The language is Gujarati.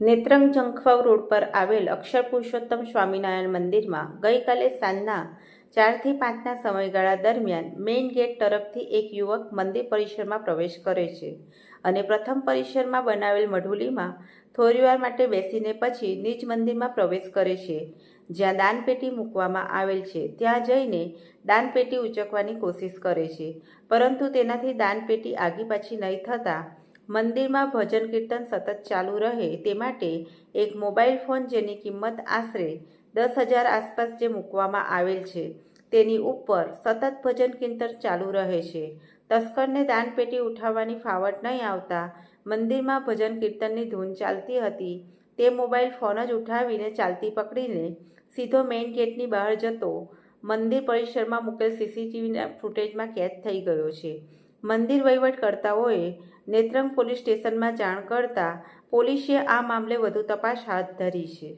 નેત્રંગ જંખવાવ રોડ પર આવેલ અક્ષર પુરુષોત્તમ સ્વામિનારાયણ મંદિરમાં ગઈકાલે સાંજના ચારથી પાંચના સમયગાળા દરમિયાન મેઇન ગેટ તરફથી એક યુવક મંદિર પરિસરમાં પ્રવેશ કરે છે અને પ્રથમ પરિસરમાં બનાવેલ મઢુલીમાં થોડીવાર માટે બેસીને પછી નિજ મંદિરમાં પ્રવેશ કરે છે, જ્યાં દાનપેટી મૂકવામાં આવેલ છે. ત્યાં જઈને દાનપેટી ઉચકવાની કોશિશ કરે છે, પરંતુ તેનાથી દાનપેટી આગી પાછી નહીં થતાં મંદિરમાં ભજન કીર્તન સતત ચાલુ રહે તે માટે એક મોબાઈલ ફોન જેની કિંમત આશરે દસ હજાર આસપાસ જે મૂકવામાં આવેલ છે, તેની ઉપર સતત ભજન કીર્તન ચાલુ રહે છે. તસ્કરને દાનપેટી ઉઠાવવાની ફાવટ નહીં આવતા મંદિરમાં ભજન કીર્તનની ધૂન ચાલતી હતી, તે મોબાઈલ ફોન જ ઉઠાવીને ચાલતી પકડીને સીધો મેઇન ગેટની બહાર જતો મંદિર પરિસરમાં મૂકેલ સીસીટીવીના ફૂટેજમાં કેદ થઈ ગયો છે. મંદિર વહીવટકર્તાઓએ નેત્રંગ પોલીસ સ્ટેશનમાં જાણ કરતા પોલીસે આ મામલે વધુ તપાસ હાથ ધરી છે.